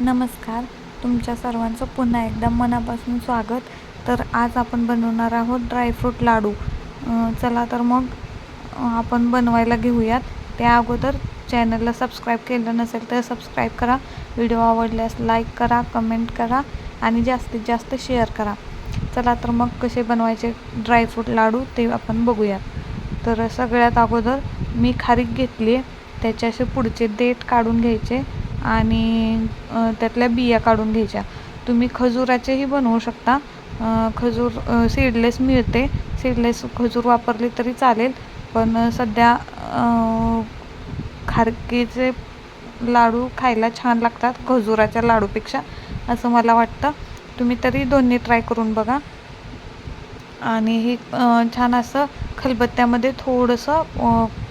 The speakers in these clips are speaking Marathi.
नमस्कार. तुमच्या सर्वांचं पुन्हा एकदा मनापासून स्वागत. तर आज आपण बनवणार आहोत ड्रायफ्रूट लाडू. चला तर मग आपण बनवायला घेऊयात. त्या अगोदर चॅनलला सबस्क्राईब केलं नसेल तर सबस्क्राईब करा. व्हिडिओ आवडल्यास लाईक करा कमेंट करा आणि जास्तीत जास्त शेअर करा. चला तर मग कसे बनवायचे ड्रायफ्रूट लाडू ते आपण बघूयात. तर सगळ्यात अगोदर मी खारीक घेतली आहे त्याच्याशी पुढचे देठ काढून घ्यायचे. आणि त्यातल्या बिया काढून घ्यायच्या. तुम्ही खजुराचेही बनवू शकता. खजूर सीडलेस मिळते. सीडलेस खजूर वापरली तरी चालेल. पण सध्या खारकीचे लाडू खायला छान लागतात खजुराच्या लाडूपेक्षा असं मला वाटतं. तुम्ही तरी दोन्ही ट्राय करून बघा. आणि हे छान असं खलबत्त्यामध्ये थोडंसं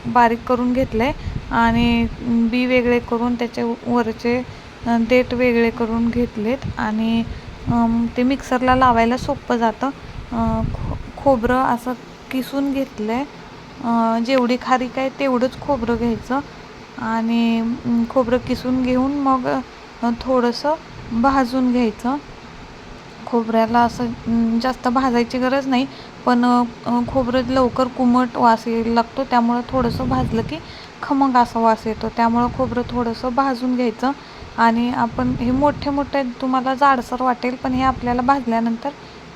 बारीक करून घेतलं आहे आणि बी वेगळे करून त्याचे वरचे देठ वेगळे करून घेतलेत आणि ते मिक्सरला लावायला सोपं जातं. खो खोबरं असं किसून घेतलं आहे जेवढी खारीक आहे तेवढंच खोबरं घ्यायचं आणि खोबरं किसून घेऊन मग थोडंसं भाजून घ्यायचं. खोबऱ्याला असं जास्त भाजायची गरज नाही. पण खोबरं लवकर कुमट वास यायला लागतो. त्यामुळं थोडंसं भाजलं की खमंग असा वास येतो. त्यामुळं खोबरं थोडंसं भाजून घ्यायचं आणि आपण हे मोठे मोठे तुम्हाला जाडसर वाटेल पण हे आपल्याला भाजल्यानंतर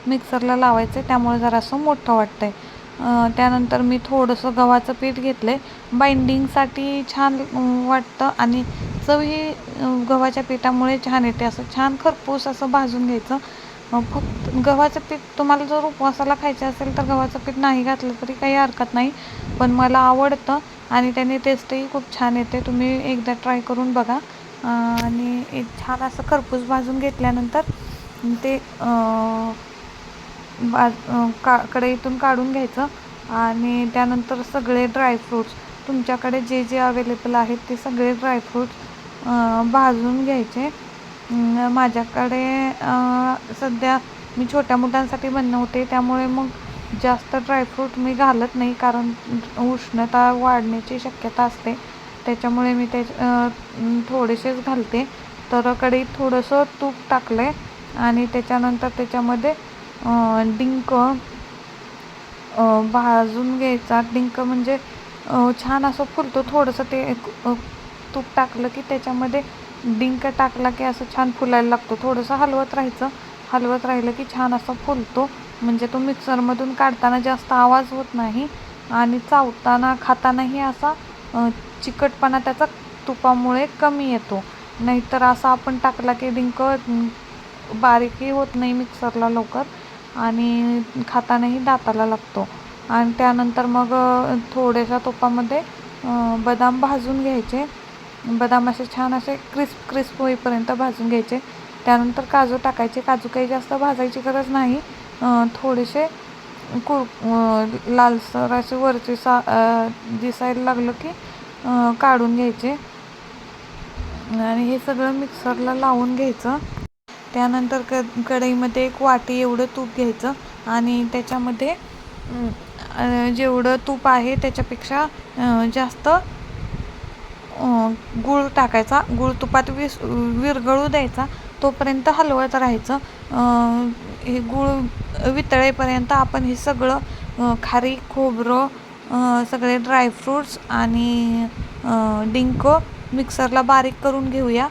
मिक्सरला लावायचं आहे त्यामुळे जरासं मोठं वाटतं आहे त्यानंतर मी थोडंसं गव्हाचं पीठ घेतलं आहे बाइंडिंगसाठी छान वाटतं आणि चव ही गव्हाच्या पिठामुळे छान येते. असं छान खरपूस असं भाजून घ्यायचं. फक्त गव्हाचं पीठ तुम्हाला जर उपवासाला खायचं असेल तर गव्हाचं पीठ नाही घातलं तरी काही हरकत नाही. पण मला आवडतं आणि त्याने टेस्टही खूप छान येते. तुम्ही एकदा ट्राय करून बघा. आणि एक छान असं खरपूस भाजून घेतल्यानंतर ते अं, का कढईतून काढून घ्यायचं. आणि त्यानंतर सगळे ड्रायफ्रूट्स तुमच्याकडे जे जे अवेलेबल आहेत ते सगळे ड्रायफ्रूट्स भाजून घ्यायचे. माझ्याकडे सध्या मी छोट्या मुलांसाठी बनवते. त्यामुळे मग जास्त ड्रायफ्रूट मी घालत नाही कारण उष्णता वाढण्याची शक्यता असते. त्याच्यामुळे मी ते थोडेसेच घालते. तर कढईत थोडंसं तूप टाकलं आहे आणि त्याच्यानंतर त्याच्यामध्ये डिंक भाजून घ्यायचा. डिंक म्हणजे छान असं फुलतो. थोडंसं ते एक, तूप टाकलं की त्याच्यामध्ये डिंक टाकला की असं छान फुलायला लागतो. थोडंसं हलवत राहायचं. हलवत राहिलं की छान असं फुलतो. म्हणजे तो मिक्सरमधून काढताना जास्त आवाज होत नाही आणि चावताना खातानाही असा चिकटपणा त्याचा तुपामुळे कमी येतो. नाहीतर असा आपण टाकला की डिंक बारीकही होत नाही मिक्सरला लवकर आणि खातानाही दाताला लागतो. आणि त्यानंतर मग थोड्याशा तुपामध्ये बदाम भाजून घ्यायचे. बदाम असे छान असे क्रिस्प क्रिस्प होईपर्यंत भाजून घ्यायचे. त्यानंतर काजू टाकायचे. काजू काही जास्त भाजायची गरज नाही. थोडेसे कुर लालसर असे वरचे सा दिसायला लागलं की काढून घ्यायचे. आणि हे सगळं मिक्सरला लावून घ्यायचं. त्यानंतर क कढईमध्ये एक वाटी एवढं तूप घ्यायचं. आणि त्याच्यामध्ये जेवढं तूप आहे त्याच्यापेक्षा जास्त गूळ टाकायचा गूळ तुपात विस विरघळू द्यायचा तोपर्यंत हलवत राहायचं. हे गूळ वितळेपर्यंत आपण हे सगळं खारी खोबरं सगळे ड्रायफ्रूट्स आणि डिंक मिक्सरला बारीक करून घेऊया.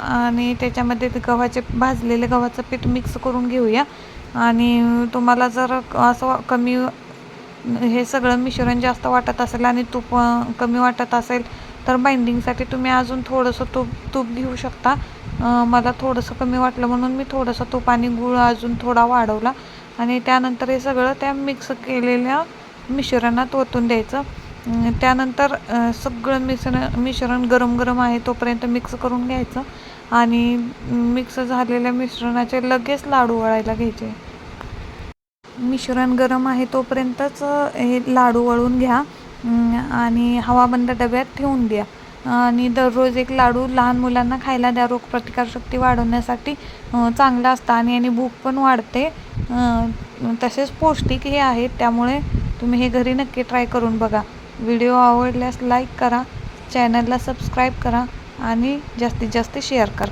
आणि त्याच्यामध्ये ते गव्हाचे भाजलेले गव्हाचं पीठ मिक्स करून घेऊया. आणि तुम्हाला जर असं कमी हे सगळं मिश्रण जास्त वाटत असेल आणि तूप कमी वाटत असेल तर बाइंडिंगसाठी तुम्ही अजून थोडंसं तूप तूप घेऊ शकता. मला थोडंसं कमी वाटलं म्हणून मी थोडंसं तूप आणि गूळ अजून थोडा वाढवला. आणि त्यानंतर हे सगळं त्या मिक्स केलेल्या मिश्रणात ओतून द्यायचं. त्यानंतर सगळं मिश्रण मिश्रण गरम गरम आहे तोपर्यंत मिक्स करून घ्यायचं. आणि मिक्स झालेल्या मिश्रणाचे लगेच लाडू वळायला घ्यायचे. मिश्रण गरम आहे तोपर्यंतच हे लाडू वळून घ्या आणि हवाबंद डब्यात ठेवून द्या. आणि दररोज एक लाडू लहान मुलांना खायला द्या. रोगप्रतिकारशक्ती वाढवण्यासाठी चांगलं असतं आणि याने भूक पण वाढते. तसेच पौष्टिक हे आहेत त्यामुळे तुम्ही हे घरी नक्की ट्राय करून बघा. व्हिडिओ आवडल्यास लाईक करा चॅनलला सबस्क्राईब करा आणि जास्तीत जास्त शेअर करा.